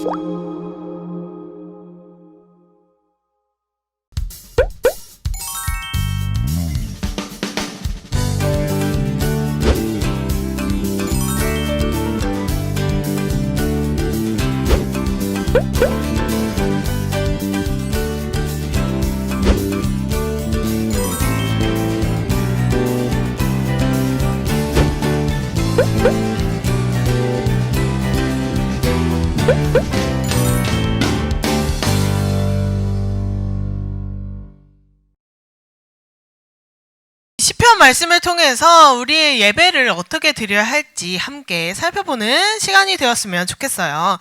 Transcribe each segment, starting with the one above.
시편 말씀을 통해서 우리의 예배를 어떻게 드려야 할지 함께 살펴보는 시간이 되었으면 좋겠어요.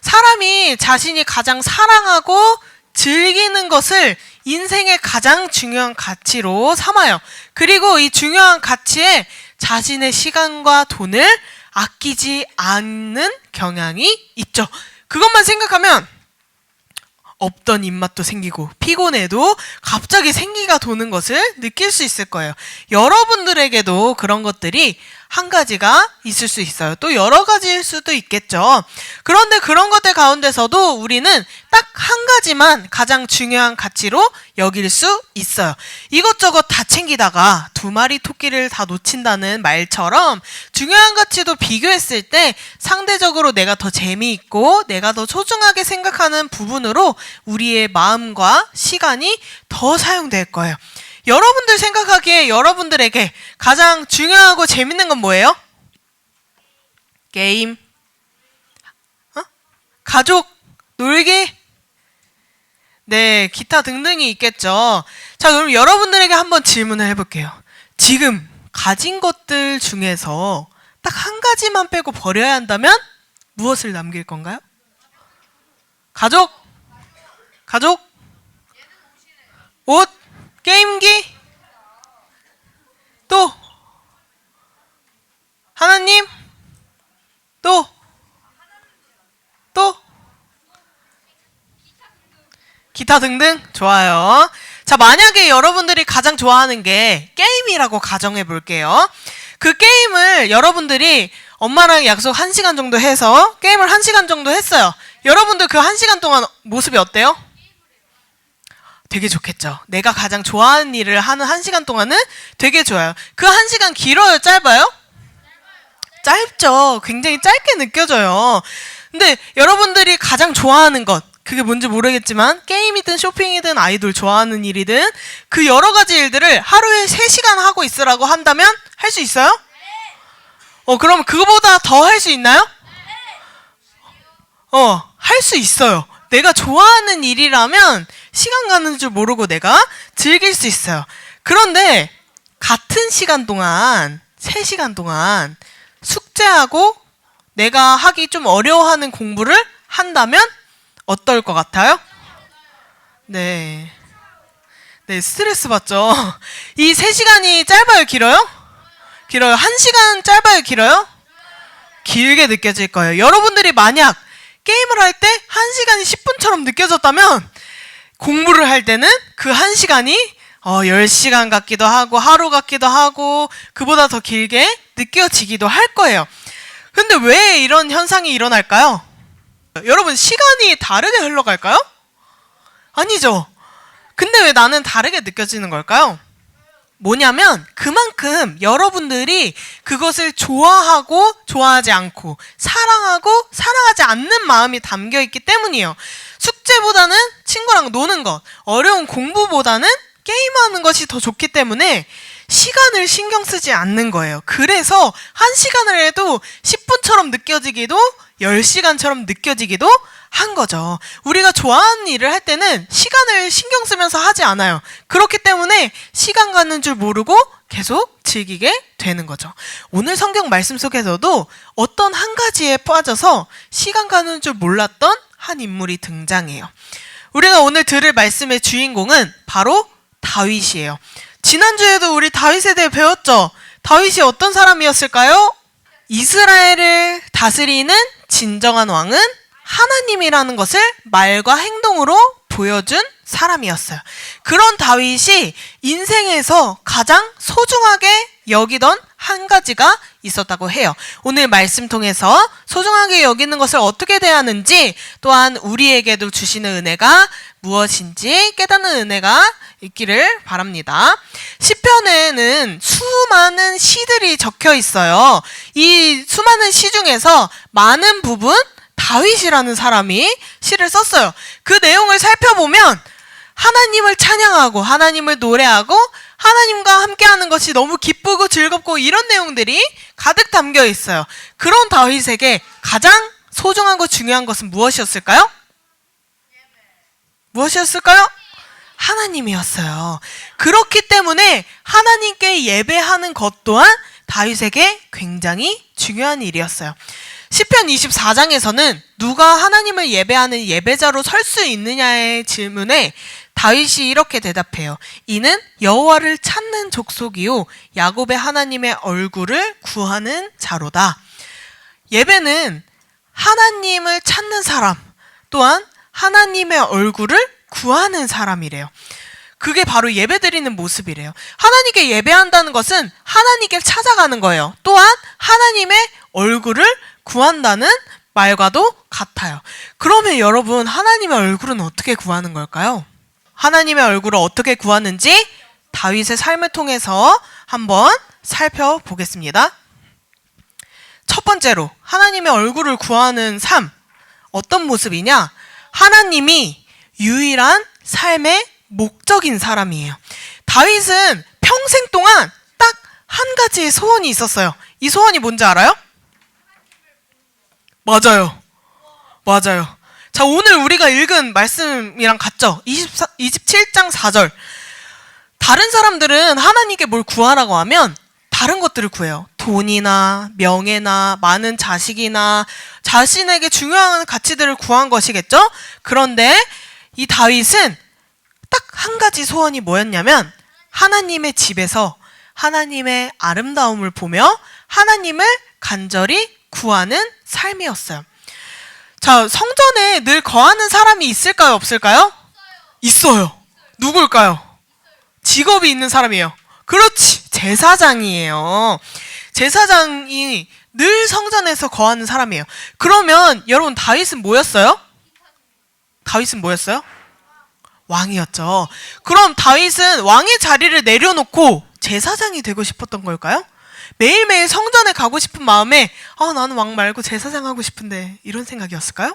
사람이 자신이 가장 사랑하고 즐기는 것을 인생의 가장 중요한 가치로 삼아요. 그리고 이 중요한 가치에 자신의 시간과 돈을 아끼지 않는 경향이 있죠. 그것만 생각하면 없던 입맛도 생기고 피곤해도 갑자기 생기가 도는 것을 느낄 수 있을 거예요. 여러분들에게도 그런 것들이 한 가지가 있을 수 있어요. 또 여러 가지일 수도 있겠죠. 그런데 그런 것들 가운데서도 우리는 딱 한 가지만 가장 중요한 가치로 여길 수 있어요. 이것저것 다 챙기다가 두 마리 토끼를 다 놓친다는 말처럼 중요한 가치도 비교했을 때 상대적으로 내가 더 재미있고 내가 더 소중하게 생각하는 부분으로 우리의 마음과 시간이 더 사용될 거예요. 여러분들 생각하기에 여러분들에게 가장 중요하고 재밌는 건 뭐예요? 게임, 어? 가족, 놀기, 네, 기타 등등이 있겠죠. 자, 그럼 여러분들에게 한번 질문을 해볼게요. 지금 가진 것들 중에서 딱 한 가지만 빼고 버려야 한다면 무엇을 남길 건가요? 가족? 가족? 옷? 게임기? 또? 하나님? 또? 또? 기타 등등? 좋아요. 자, 만약에 여러분들이 가장 좋아하는 게 게임이라고 가정해 볼게요. 그 게임을 여러분들이 엄마랑 약속 1시간 정도 해서 게임을 1시간 정도 했어요. 여러분들 그 1시간 동안 모습이 어때요? 되게 좋겠죠. 내가 가장 좋아하는 일을 하는 1시간 동안은 되게 좋아요. 그 1시간 길어요? 짧아요? 짧죠. 굉장히 짧게 느껴져요. 근데 여러분들이 가장 좋아하는 것, 그게 뭔지 모르겠지만, 게임이든 쇼핑이든 아이돌 좋아하는 일이든, 그 여러 가지 일들을 하루에 3시간 하고 있으라고 한다면, 할 수 있어요? 어, 그럼 그거보다 더 할 수 있나요? 어, 할 수 있어요. 내가 좋아하는 일이라면, 시간 가는 줄 모르고 내가 즐길 수 있어요. 그런데, 같은 시간 동안, 3시간 동안, 숙제하고 내가 하기 좀 어려워하는 공부를 한다면 어떨 것 같아요? 네. 네, 스트레스 받죠. 이 3시간이 짧아요, 길어요? 길어요. 1시간 짧아요, 길어요? 길게 느껴질 거예요. 여러분들이 만약 게임을 할 때 1시간이 10분처럼 느껴졌다면 공부를 할 때는 그 1시간이 어, 10시간 같기도 하고 하루 같기도 하고 그보다 더 길게 느껴지기도 할 거예요. 근데 왜 이런 현상이 일어날까요? 여러분 시간이 다르게 흘러갈까요? 아니죠. 근데 왜 나는 다르게 느껴지는 걸까요? 뭐냐면 그만큼 여러분들이 그것을 좋아하고 좋아하지 않고 사랑하고 사랑하지 않는 마음이 담겨 있기 때문이에요. 숙제보다는 친구랑 노는 것, 어려운 공부보다는 게임하는 것이 더 좋기 때문에 시간을 신경 쓰지 않는 거예요. 그래서 한 시간을 해도 10분처럼 느껴지기도 10시간처럼 느껴지기도 한 거죠. 우리가 좋아하는 일을 할 때는 시간을 신경 쓰면서 하지 않아요. 그렇기 때문에 시간 가는 줄 모르고 계속 즐기게 되는 거죠. 오늘 성경 말씀 속에서도 어떤 한 가지에 빠져서 시간 가는 줄 몰랐던 한 인물이 등장해요. 우리가 오늘 들을 말씀의 주인공은 바로 다윗이에요. 지난주에도 우리 다윗에 대해 배웠죠? 다윗이 어떤 사람이었을까요? 이스라엘을 다스리는 진정한 왕은 하나님이라는 것을 말과 행동으로 보여준 사람이었어요. 그런 다윗이 인생에서 가장 소중하게 여기던 한 가지가 있었다고 해요. 오늘 말씀 통해서 소중하게 여기는 것을 어떻게 대하는지 또한 우리에게도 주시는 은혜가 무엇인지 깨닫는 은혜가 있기를 바랍니다. 시편에는 수많은 시들이 적혀 있어요. 이 수많은 시 중에서 많은 부분 다윗이라는 사람이 시를 썼어요. 그 내용을 살펴보면 하나님을 찬양하고 하나님을 노래하고 하나님과 함께하는 것이 너무 기쁘고 즐겁고 이런 내용들이 가득 담겨 있어요. 그런 다윗에게 가장 소중하고 중요한 것은 무엇이었을까요? 무엇이었을까요? 하나님이었어요. 그렇기 때문에 하나님께 예배하는 것 또한 다윗에게 굉장히 중요한 일이었어요. 시편 24장에서는 누가 하나님을 예배하는 예배자로 설 수 있느냐의 질문에 다윗이 이렇게 대답해요. 이는 여호와를 찾는 족속이요 야곱의 하나님의 얼굴을 구하는 자로다. 예배는 하나님을 찾는 사람 또한 하나님의 얼굴을 구하는 사람이래요. 그게 바로 예배 드리는 모습이래요. 하나님께 예배한다는 것은 하나님께 찾아가는 거예요. 또한 하나님의 얼굴을 구한다는 말과도 같아요. 그러면 여러분, 하나님의 얼굴은 어떻게 구하는 걸까요? 하나님의 얼굴을 어떻게 구하는지 다윗의 삶을 통해서 한번 살펴보겠습니다. 첫 번째로 하나님의 얼굴을 구하는 삶 어떤 모습이냐? 하나님이 유일한 삶의 목적인 사람이에요. 다윗은 평생 동안 딱 한 가지의 소원이 있었어요. 이 소원이 뭔지 알아요? 맞아요. 맞아요. 자, 오늘 우리가 읽은 말씀이랑 같죠? 24, 27장 4절. 다른 사람들은 하나님께 뭘 구하라고 하면 다른 것들을 구해요. 돈이나 명예나 많은 자식이나 자신에게 중요한 가치들을 구한 것이겠죠? 그런데 이 다윗은 딱 한 가지 소원이 뭐였냐면 하나님의 집에서 하나님의 아름다움을 보며 하나님을 간절히 구하는 삶이었어요. 자, 성전에 늘 거하는 사람이 있을까요, 없을까요? 있어요. 누굴까요? 직업이 있는 사람이에요. 그렇지. 제사장이에요. 제사장이 늘 성전에서 거하는 사람이에요. 그러면 여러분 다윗은 뭐였어요? 다윗은 뭐였어요? 왕이었죠. 그럼 다윗은 왕의 자리를 내려놓고 제사장이 되고 싶었던 걸까요? 매일매일 성전에 가고 싶은 마음에 아 나는 왕 말고 제사장 하고 싶은데 이런 생각이었을까요?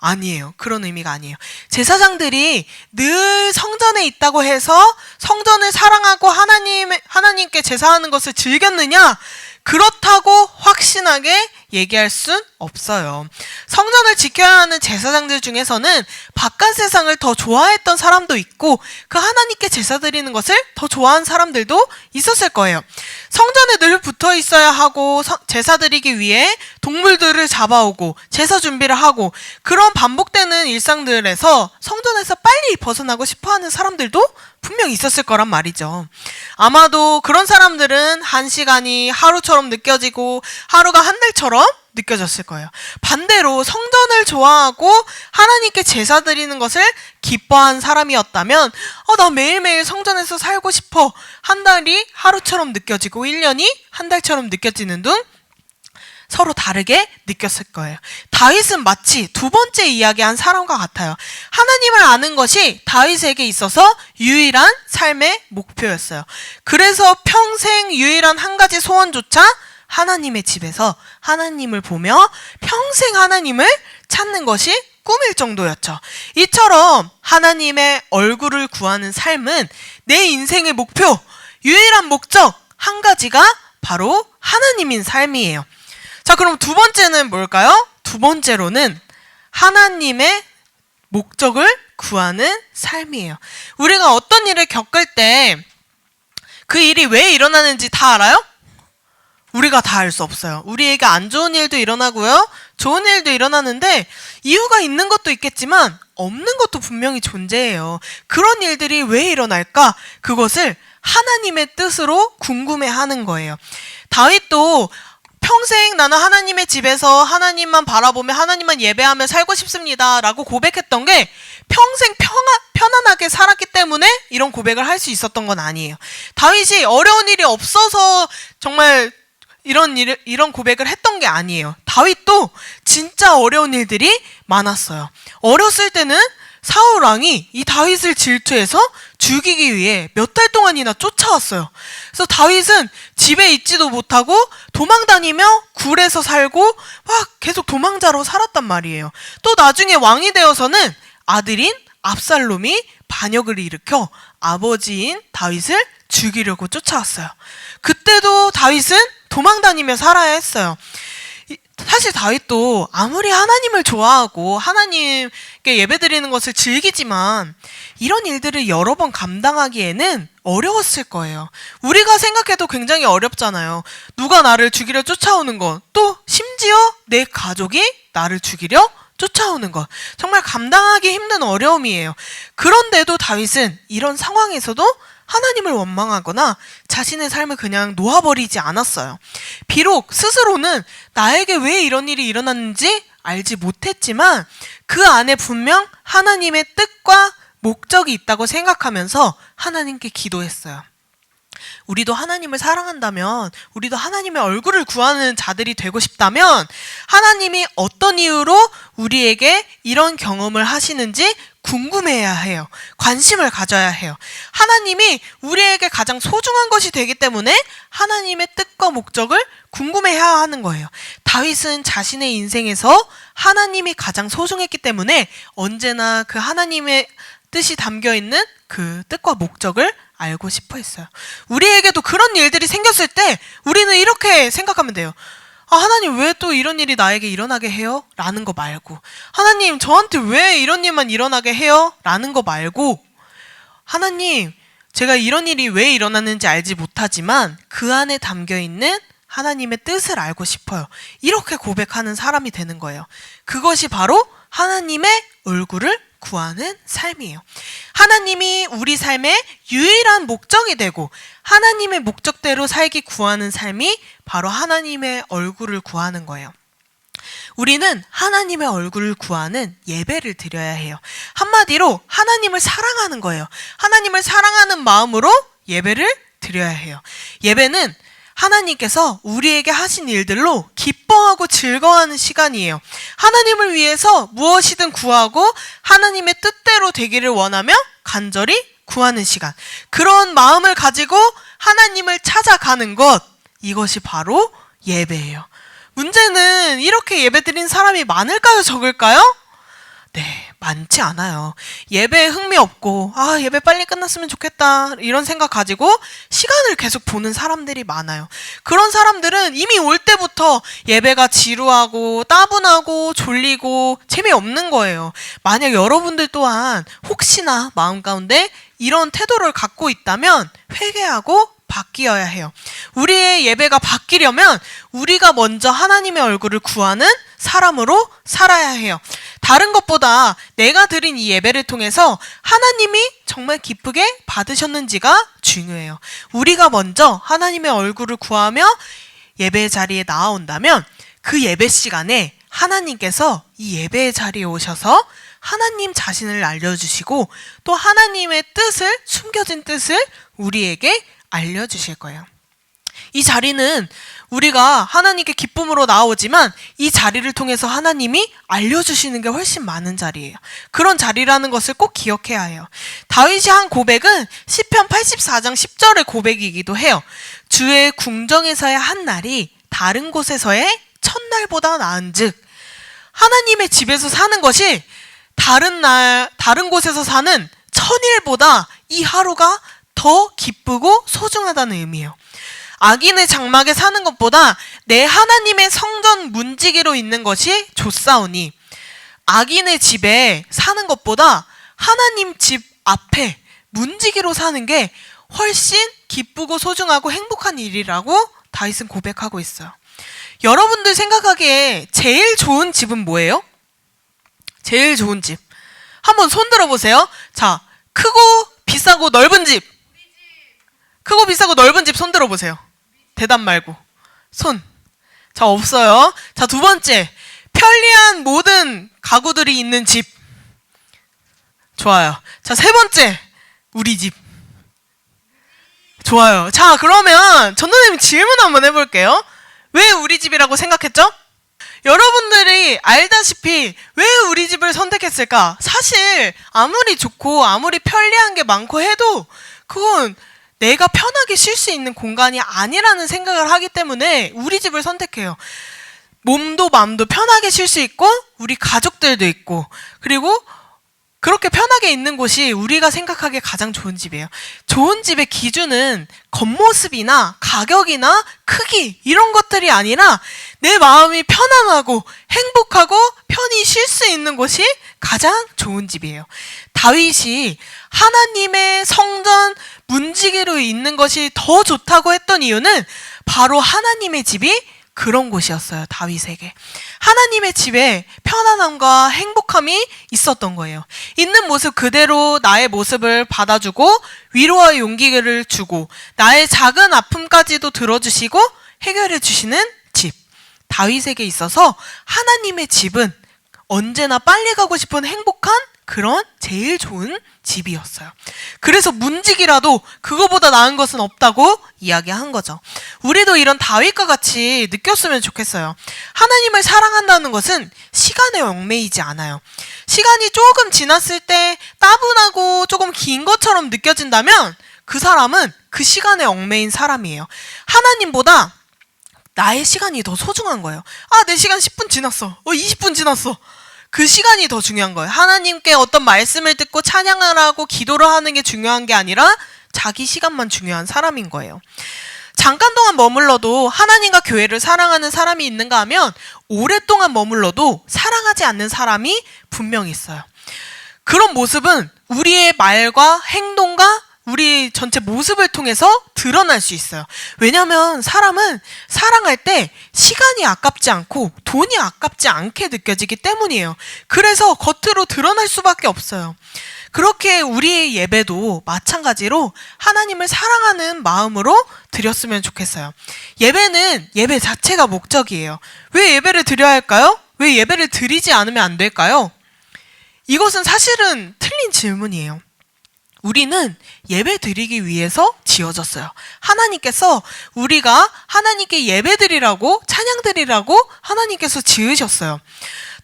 아니에요. 그런 의미가 아니에요. 제사장들이 늘 성전에 있다고 해서 성전을 사랑하고 하나님 하나님께 제사하는 것을 즐겼느냐? 그렇다고 확신하게 얘기할 순 없어요. 성전을 지켜야 하는 제사장들 중에서는 바깥 세상을 더 좋아했던 사람도 있고 그 하나님께 제사 드리는 것을 더 좋아하는 사람들도 있었을 거예요. 성전에 늘 붙어 있어야 하고 서- 제사 드리기 위해 동물들을 잡아오고 제사 준비를 하고 그런 반복되는 일상들에서 성전에서 빨리 벗어나고 싶어 하는 사람들도 분명 있었을 거란 말이죠. 아마도 그런 사람들은 한 시간이 하루처럼 느껴지고 하루가 한 달처럼 느껴졌을 거예요. 반대로 성전을 좋아하고 하나님께 제사 드리는 것을 기뻐한 사람이었다면, 어, 나 매일매일 성전에서 살고 싶어. 한 달이 하루처럼 느껴지고, 1년이 한 달처럼 느껴지는 등 서로 다르게 느꼈을 거예요. 다윗은 마치 두 번째 이야기한 사람과 같아요. 하나님을 아는 것이 다윗에게 있어서 유일한 삶의 목표였어요. 그래서 평생 유일한 한 가지 소원조차 하나님의 집에서 하나님을 보며 평생 하나님을 찾는 것이 꿈일 정도였죠. 이처럼 하나님의 얼굴을 구하는 삶은 내 인생의 목표, 유일한 목적 한 가지가 바로 하나님인 삶이에요. 자, 그럼 두 번째는 뭘까요? 두 번째로는 하나님의 목적을 구하는 삶이에요. 우리가 어떤 일을 겪을 때 그 일이 왜 일어나는지 다 알아요? 우리가 다 알 수 없어요. 우리에게 안 좋은 일도 일어나고요. 좋은 일도 일어나는데 이유가 있는 것도 있겠지만 없는 것도 분명히 존재해요. 그런 일들이 왜 일어날까? 그것을 하나님의 뜻으로 궁금해 하는 거예요. 다윗도 평생 나는 하나님의 집에서 하나님만 바라보며 하나님만 예배하며 살고 싶습니다. 라고 고백했던 게 평생 평안, 편안하게 살았기 때문에 이런 고백을 할 수 있었던 건 아니에요. 다윗이 어려운 일이 없어서 정말 이런 일, 이런 고백을 했던 게 아니에요. 다윗도 진짜 어려운 일들이 많았어요. 어렸을 때는 사울 왕이 이 다윗을 질투해서 죽이기 위해 몇 달 동안이나 쫓아왔어요. 그래서 다윗은 집에 있지도 못하고 도망 다니며 굴에서 살고 막 계속 도망자로 살았단 말이에요. 또 나중에 왕이 되어서는 아들인 압살롬이 반역을 일으켜 아버지인 다윗을 죽이려고 쫓아왔어요. 그때도 다윗은 도망 다니며 살아야 했어요. 이- 사실 다윗도 아무리 하나님을 좋아하고 하나님께 예배드리는 것을 즐기지만 이런 일들을 여러 번 감당하기에는 어려웠을 거예요. 우리가 생각해도 굉장히 어렵잖아요. 누가 나를 죽이려 쫓아오는 것, 또 심지어 내 가족이 나를 죽이려 쫓아오는 것. 정말 감당하기 힘든 어려움이에요. 그런데도 다윗은 이런 상황에서도 하나님을 원망하거나 자신의 삶을 그냥 놓아버리지 않았어요. 비록 스스로는 나에게 왜 이런 일이 일어났는지 알지 못했지만 그 안에 분명 하나님의 뜻과 목적이 있다고 생각하면서 하나님께 기도했어요. 우리도 하나님을 사랑한다면, 우리도 하나님의 얼굴을 구하는 자들이 되고 싶다면, 하나님이 어떤 이유로 우리에게 이런 경험을 하시는지 궁금해야 해요. 관심을 가져야 해요. 하나님이 우리에게 가장 소중한 것이 되기 때문에 하나님의 뜻과 목적을 궁금해야 하는 거예요. 다윗은 자신의 인생에서 하나님이 가장 소중했기 때문에 언제나 그 하나님의 뜻이 담겨 있는 그 뜻과 목적을 알고 싶어 했어요. 우리에게도 그런 일들이 생겼을 때 우리는 이렇게 생각하면 돼요. 아, 하나님 왜 또 이런 일이 나에게 일어나게 해요? 라는 거 말고. 하나님 저한테 왜 이런 일만 일어나게 해요? 라는 거 말고. 하나님 제가 이런 일이 왜 일어났는지 알지 못하지만 그 안에 담겨 있는 하나님의 뜻을 알고 싶어요. 이렇게 고백하는 사람이 되는 거예요. 그것이 바로 하나님의 얼굴을 구하는 삶이에요. 하나님이 우리 삶의 유일한 목적이 되고 하나님의 목적대로 살기 구하는 삶이 바로 하나님의 얼굴을 구하는 거예요. 우리는 하나님의 얼굴을 구하는 예배를 드려야 해요. 한마디로 하나님을 사랑하는 거예요. 하나님을 사랑하는 마음으로 예배를 드려야 해요. 예배는 하나님께서 우리에게 하신 일들로 기뻐하고 즐거워하는 시간이에요. 하나님을 위해서 무엇이든 구하고 하나님의 뜻대로 되기를 원하며 간절히 구하는 시간. 그런 마음을 가지고 하나님을 찾아가는 것. 이것이 바로 예배예요. 문제는 이렇게 예배 드린 사람이 많을까요? 적을까요? 네, 많지 않아요. 예배에 흥미 없고, 아, 예배 빨리 끝났으면 좋겠다. 이런 생각 가지고 시간을 계속 보는 사람들이 많아요. 그런 사람들은 이미 올 때부터 예배가 지루하고, 따분하고, 졸리고, 재미없는 거예요. 만약 여러분들 또한 혹시나 마음 가운데 이런 태도를 갖고 있다면 회개하고 바뀌어야 해요. 우리의 예배가 바뀌려면 우리가 먼저 하나님의 얼굴을 구하는 사람으로 살아야 해요. 다른 것보다 내가 드린 이 예배를 통해서 하나님이 정말 기쁘게 받으셨는지가 중요해요. 우리가 먼저 하나님의 얼굴을 구하며 예배 자리에 나아온다면 그 예배 시간에 하나님께서 이 예배의 자리에 오셔서 하나님 자신을 알려주시고 또 하나님의 뜻을 숨겨진 뜻을 우리에게 알려주실 거예요. 이 자리는 우리가 하나님께 기쁨으로 나오지만 이 자리를 통해서 하나님이 알려주시는 게 훨씬 많은 자리예요. 그런 자리라는 것을 꼭 기억해야 해요. 다윗이 한 고백은 시편 84장 10절의 고백이기도 해요. 주의 궁정에서의 한 날이 다른 곳에서의 첫날보다 나은즉 하나님의 집에서 사는 것이 다른 날 다른 곳에서 사는 천일보다 이 하루가 더 기쁘고 소중하다는 의미예요. 악인의 장막에 사는 것보다 내 하나님의 성전 문지기로 있는 것이 좋사오니 악인의 집에 사는 것보다 하나님 집 앞에 문지기로 사는 게 훨씬 기쁘고 소중하고 행복한 일이라고 다윗은 고백하고 있어요. 여러분들 생각하기에 제일 좋은 집은 뭐예요? 제일 좋은 집. 한번 손 들어 보세요. 자, 크고 비싸고 넓은 집. 크고 비싸고 넓은 집 손 들어 보세요. 대답 말고. 손. 자, 없어요. 자, 두 번째. 편리한 모든 가구들이 있는 집. 좋아요. 자, 세 번째. 우리 집. 좋아요. 자, 그러면 전도님 질문 한번 해볼게요. 왜 우리 집이라고 생각했죠? 여러분들이 알다시피 왜 우리 집을 선택했을까? 사실 아무리 좋고 아무리 편리한 게 많고 해도 그건 내가 편하게 쉴 수 있는 공간이 아니라는 생각을 하기 때문에 우리 집을 선택해요. 몸도 마음도 편하게 쉴 수 있고 우리 가족들도 있고 그리고 그렇게 편하게 있는 곳이 우리가 생각하기에 가장 좋은 집이에요. 좋은 집의 기준은 겉모습이나 가격이나 크기 이런 것들이 아니라 내 마음이 편안하고 행복하고 편히 쉴 수 있는 곳이 가장 좋은 집이에요. 다윗이 하나님의 성전 문지기로 있는 것이 더 좋다고 했던 이유는 바로 하나님의 집이 그런 곳이었어요. 다윗에게. 하나님의 집에 편안함과 행복함이 있었던 거예요. 있는 모습 그대로 나의 모습을 받아주고 위로와 용기를 주고 나의 작은 아픔까지도 들어주시고 해결해 주시는 집. 다윗에게 있어서 하나님의 집은 언제나 빨리 가고 싶은 행복한 그런 제일 좋은 집이었어요. 그래서 문직이라도 그거보다 나은 것은 없다고 이야기한 거죠. 우리도 이런 다윗과 같이 느꼈으면 좋겠어요. 하나님을 사랑한다는 것은 시간에 얽매이지 않아요. 시간이 조금 지났을 때 따분하고 조금 긴 것처럼 느껴진다면 그 사람은 그 시간에 얽매인 사람이에요. 하나님보다 나의 시간이 더 소중한 거예요. 아, 내 시간 10분 지났어. 어, 20분 지났어. 그 시간이 더 중요한 거예요. 하나님께 어떤 말씀을 듣고 찬양을 하고 기도를 하는 게 중요한 게 아니라 자기 시간만 중요한 사람인 거예요. 잠깐 동안 머물러도 하나님과 교회를 사랑하는 사람이 있는가 하면 오랫동안 머물러도 사랑하지 않는 사람이 분명히 있어요. 그런 모습은 우리의 말과 행동과 우리 전체 모습을 통해서 드러날 수 있어요. 왜냐하면 사람은 사랑할 때 시간이 아깝지 않고 돈이 아깝지 않게 느껴지기 때문이에요. 그래서 겉으로 드러날 수밖에 없어요. 그렇게 우리의 예배도 마찬가지로 하나님을 사랑하는 마음으로 드렸으면 좋겠어요. 예배는 예배 자체가 목적이에요. 왜 예배를 드려야 할까요? 왜 예배를 드리지 않으면 안 될까요? 이것은 사실은 틀린 질문이에요. 우리는 예배 드리기 위해서 지어졌어요. 하나님께서 우리가 하나님께 예배 드리라고 찬양 드리라고 하나님께서 지으셨어요.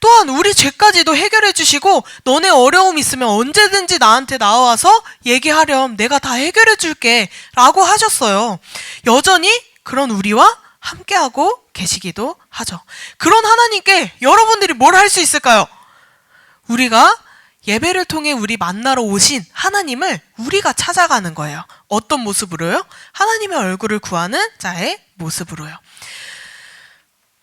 또한 우리 죄까지도 해결해 주시고 너네 어려움 있으면 언제든지 나한테 나와서 얘기하렴 내가 다 해결해 줄게 라고 하셨어요. 여전히 그런 우리와 함께하고 계시기도 하죠. 그런 하나님께 여러분들이 뭘 할 수 있을까요? 우리가 예배를 통해 우리 만나러 오신 하나님을 우리가 찾아가는 거예요. 어떤 모습으로요? 하나님의 얼굴을 구하는 자의 모습으로요.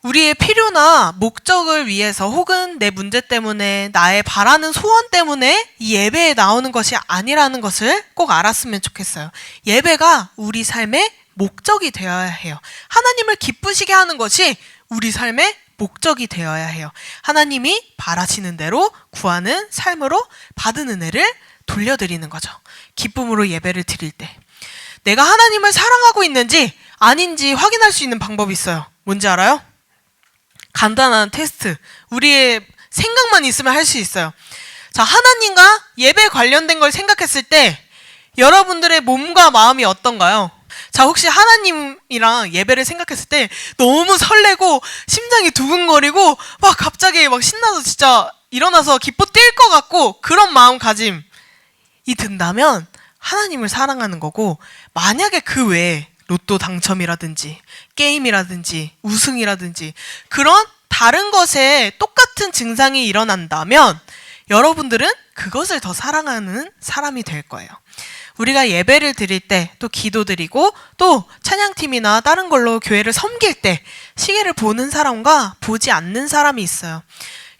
우리의 필요나 목적을 위해서 혹은 내 문제 때문에 나의 바라는 소원 때문에 이 예배에 나오는 것이 아니라는 것을 꼭 알았으면 좋겠어요. 예배가 우리 삶의 목적이 되어야 해요. 하나님을 기쁘시게 하는 것이 우리 삶의 목적이 되어야 해요. 하나님이 바라시는 대로 구하는 삶으로 받은 은혜를 돌려드리는 거죠. 기쁨으로 예배를 드릴 때. 내가 하나님을 사랑하고 있는지 아닌지 확인할 수 있는 방법이 있어요. 뭔지 알아요? 간단한 테스트. 우리의 생각만 있으면 할 수 있어요. 자, 하나님과 예배 관련된 걸 생각했을 때 여러분들의 몸과 마음이 어떤가요? 자, 혹시 하나님이랑 예배를 생각했을 때 너무 설레고 심장이 두근거리고 막 갑자기 막 신나서 진짜 일어나서 기뻐 뛸 것 같고 그런 마음가짐이 든다면 하나님을 사랑하는 거고 만약에 그 외에 로또 당첨이라든지 게임이라든지 우승이라든지 그런 다른 것에 똑같은 증상이 일어난다면 여러분들은 그것을 더 사랑하는 사람이 될 거예요. 우리가 예배를 드릴 때 또 기도 드리고 또 찬양팀이나 다른 걸로 교회를 섬길 때 시계를 보는 사람과 보지 않는 사람이 있어요.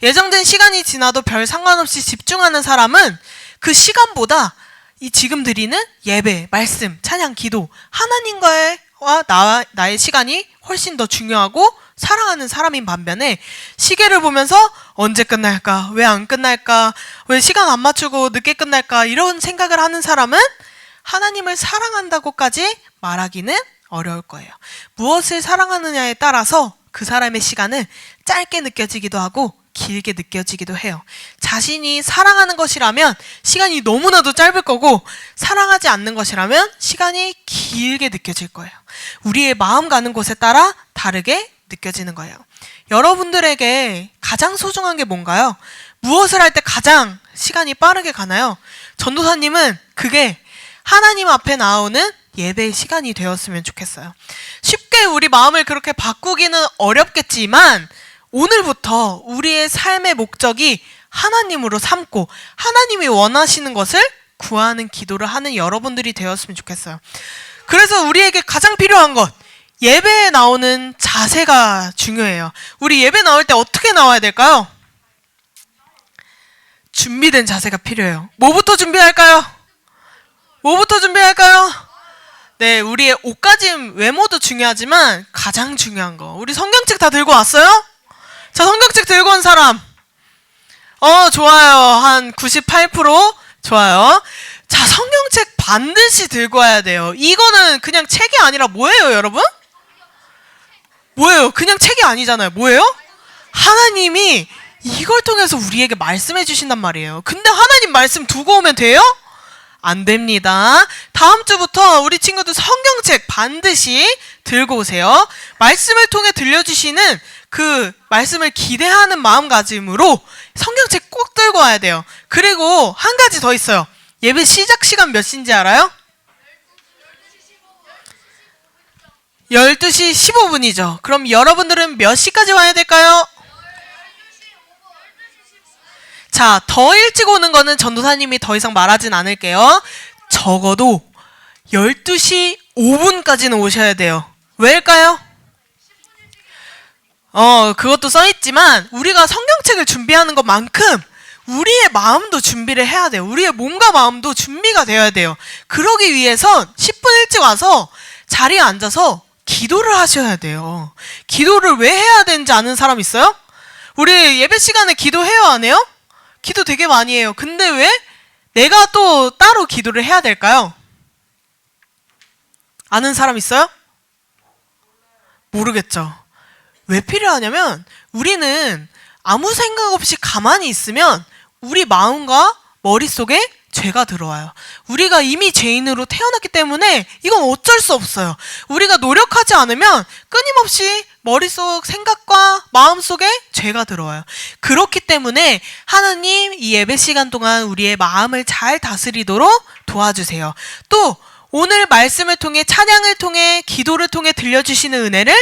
예정된 시간이 지나도 별 상관없이 집중하는 사람은 그 시간보다 이 지금 드리는 예배, 말씀, 찬양, 기도, 하나님과의 와 나, 나의 시간이 훨씬 더 중요하고 사랑하는 사람인 반면에 시계를 보면서 언제 끝날까? 왜 안 끝날까? 왜 시간 안 맞추고 늦게 끝날까? 이런 생각을 하는 사람은 하나님을 사랑한다고까지 말하기는 어려울 거예요. 무엇을 사랑하느냐에 따라서 그 사람의 시간은 짧게 느껴지기도 하고 길게 느껴지기도 해요. 자신이 사랑하는 것이라면 시간이 너무나도 짧을 거고 사랑하지 않는 것이라면 시간이 길게 느껴질 거예요. 우리의 마음 가는 곳에 따라 다르게 느껴지는 거예요. 여러분들에게 가장 소중한 게 뭔가요? 무엇을 할 때 가장 시간이 빠르게 가나요? 전도사님은 그게 하나님 앞에 나오는 예배의 시간이 되었으면 좋겠어요. 쉽게 우리 마음을 그렇게 바꾸기는 어렵겠지만 오늘부터 우리의 삶의 목적이 하나님으로 삼고 하나님이 원하시는 것을 구하는 기도를 하는 여러분들이 되었으면 좋겠어요. 그래서 우리에게 가장 필요한 것 예배에 나오는 자세가 중요해요. 우리 예배 나올 때 어떻게 나와야 될까요? 준비된 자세가 필요해요. 뭐부터 준비할까요? 뭐부터 준비할까요? 네, 우리의 옷가짐, 외모도 중요하지만 가장 중요한 거. 우리 성경책 다 들고 왔어요? 자, 성경책 들고 온 사람. 어, 좋아요. 한 98% 좋아요. 자, 성경책 반드시 들고 와야 돼요. 이거는 그냥 책이 아니라 뭐예요, 여러분? 뭐예요? 그냥 책이 아니잖아요. 뭐예요? 하나님이 이걸 통해서 우리에게 말씀해 주신단 말이에요. 근데 하나님 말씀 두고 오면 돼요? 안 됩니다. 다음 주부터 우리 친구들 성경책 반드시 들고 오세요. 말씀을 통해 들려주시는 그 말씀을 기대하는 마음가짐으로 성경책 꼭 들고 와야 돼요. 그리고 한 가지 더 있어요. 예배 시작 시간 몇 시인지 알아요? 12시 15분이죠. 그럼 여러분들은 몇 시까지 와야 될까요? 자, 더 일찍 오는 거는 전도사님이 더 이상 말하진 않을게요. 적어도 12시 5분까지는 오셔야 돼요. 왜일까요? 어, 그것도 써있지만, 우리가 성경책을 준비하는 것만큼, 우리의 마음도 준비를 해야 돼요. 우리의 몸과 마음도 준비가 되어야 돼요. 그러기 위해선 10분 일찍 와서 자리에 앉아서 기도를 하셔야 돼요. 기도를 왜 해야 되는지 아는 사람 있어요? 우리 예배 시간에 기도해요, 안 해요? 기도 되게 많이 해요. 근데 왜 내가 또 따로 기도를 해야 될까요? 아는 사람 있어요? 모르겠죠. 왜 필요하냐면 우리는 아무 생각 없이 가만히 있으면 우리 마음과 머릿속에 죄가 들어와요. 우리가 이미 죄인으로 태어났기 때문에 이건 어쩔 수 없어요. 우리가 노력하지 않으면 끊임없이 머릿속 생각과 마음속에 죄가 들어와요. 그렇기 때문에 하나님 이 예배 시간 동안 우리의 마음을 잘 다스리도록 도와주세요. 또 오늘 말씀을 통해 찬양을 통해 기도를 통해 들려주시는 은혜를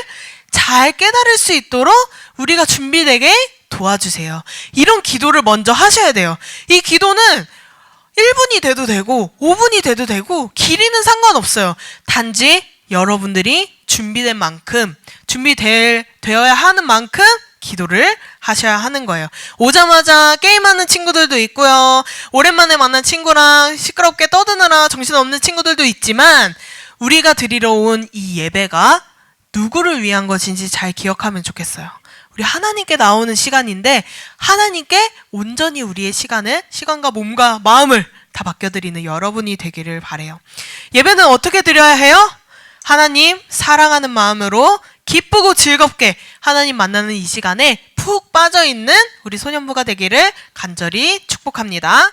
잘 깨달을 수 있도록 우리가 준비되게 도와주세요. 이런 기도를 먼저 하셔야 돼요. 이 기도는 1분이 돼도 되고 5분이 돼도 되고 길이는 상관없어요. 단지 여러분들이 준비된 만큼 준비될 되어야 하는 만큼 기도를 하셔야 하는 거예요. 오자마자 게임하는 친구들도 있고요. 오랜만에 만난 친구랑 시끄럽게 떠드느라 정신없는 친구들도 있지만 우리가 드리러 온 이 예배가 누구를 위한 것인지 잘 기억하면 좋겠어요. 우리 하나님께 나오는 시간인데 하나님께 온전히 우리의 시간을 시간과 몸과 마음을 다 맡겨드리는 여러분이 되기를 바래요. 예배는 어떻게 드려야 해요? 하나님 사랑하는 마음으로 기쁘고 즐겁게 하나님 만나는 이 시간에 푹 빠져 있는 우리 소년부가 되기를 간절히 축복합니다.